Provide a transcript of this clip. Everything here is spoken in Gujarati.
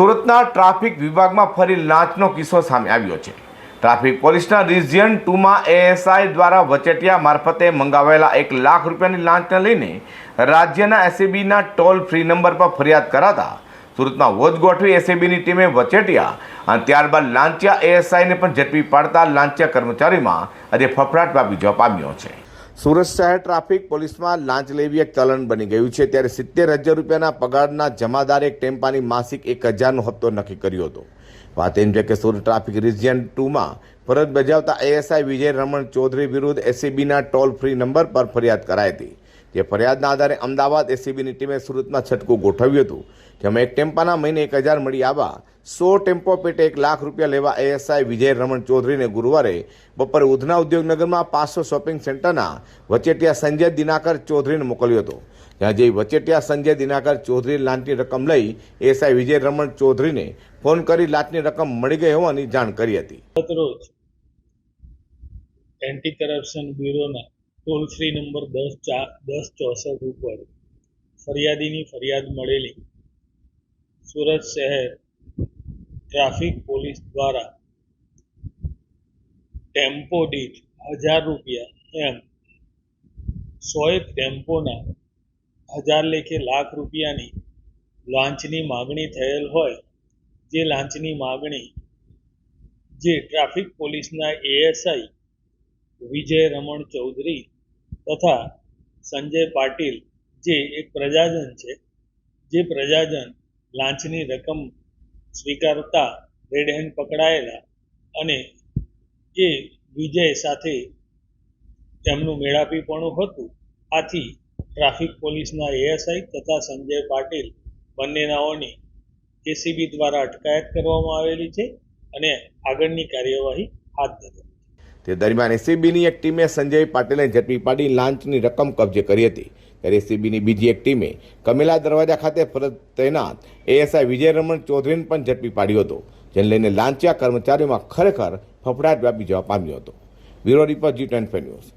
સુરતના ટ્રાફિક વિભાગમાં ફરી લાંચનો કિસ્સો સામે આવ્યો છે. ટ્રાફિક પોલીસના રિજિયન ટુમાં એએસઆઈ દ્વારા વચેટિયા મારફતે મંગાવેલા એક લાખ રૂપિયાની લાંચને લઈને રાજ્યના એસીબીના ટોલ ફ્રી નંબર પર ફરિયાદ કરાતા સુરતમાં વોચ ગોઠવી એસીબીની ટીમે વચેટિયા અને ત્યારબાદ લાંચિયા એએસઆઈને પણ ઝડપી પાડતા લાંચિયા કર્મચારીમાં આજે ફફડાટ વ્યાપી જવા પામ્યો છે. સુરત શહેર ટ્રાફિક પોલીસમાં લાંચ લેવી એક ચલણ બની ગયું છે. ત્યારે સિત્તેર હજાર રૂપિયાના પગારના જમાદારે એક ટેમ્પાની માસિક એક હજારનો હપ્તો નક્કી કર્યો હતો. વાત એમ છે કે સુરત ટ્રાફિક રિજિયન ટુમાં ફરજ બજાવતા એએસઆઈ વિજય રમણ ચૌધરી વિરુદ્ધ એસીબીના ટોલ ફ્રી નંબર પર ફરિયાદ કરાઈ હતી. જે ફરિયાદના આધારે અમદાવાદ એસીબીની ટીમે સુરતમાં છટકું ગોઠવ્યું હતું, જેમાં એક ટેમ્પાના મહિને એક હજાર મળી આવવા સો ટેમ્પો પેટે એક લાખ રૂપિયા લેવા એએસઆઈ વિજય રમણ ચૌધરીને ગુરુવારે બપોરે ઉધના ઉદ્યોગનગરમાં પાંચસો શોપિંગ સેન્ટરના વચેટિયા સંજય દિનાકર ચૌધરીને મોકલ્યો હતો. જ્યાં જે વચેટિયા સંજય દિનાકર ચૌધરી લાંચની રકમ લઈ એએસઆઈ વિજય રમણ ચૌધરીને ફોન કરી લાંચની રકમ મળી ગઈ હોવાની જાણ કરી હતી. એન્ટી કરપ્શન બ્યુરોના ટોલ ફ્રી નંબર દસ ચાર દસ ચોસઠ ઉપર ફરિયાદીની ફરિયાદ મળેલી. સુરત શહેર ટ્રાફિક પોલીસ દ્વારા ટેમ્પો દીઠ હજાર રૂપિયા એમ સો એક ટેમ્પોના હજાર લેખે લાખ રૂપિયાની લાંચની માગણી થયેલ હોય, જે લાંચની માગણી જે ટ્રાફિક પોલીસના એએસઆઈ વિજય રમણ ચૌધરી તથા સંજય પાટીલ, જે એક પ્રજાજન છે, જે પ્રજાજન લાંચની રકમ સ્વીકારતા રેડ હેન્ડ પકડાયેલા અને એ વિજય સાથે તેમનું મેળાપીપણું હતું. આથી ટ્રાફિક પોલીસના એએસઆઈ તથા સંજય પાટીલ બંનેનાઓની કેસીબી દ્વારા અટકાયત કરવામાં આવેલી છે અને આગળની કાર્યવાહી હાથ ધરી તે દરમિયાન એસીબીની એક ટીમે સંજય પાટીલને ઝડપી પાડી લાંચની રકમ કબજે કરી હતી. ત્યારે એસીબીની બીજી એક ટીમે કમેલા દરવાજા ખાતે ફરજ તૈનાત એએસઆઈ વિજય રમણ ચૌધરીને પણ ઝડપી પાડ્યો હતો, જેને લઈને લાંચિયા કર્મચારીઓમાં ખરેખર ફફડાટ વ્યાપી જવા પામ્યો હતો. Bureau report G twenty news.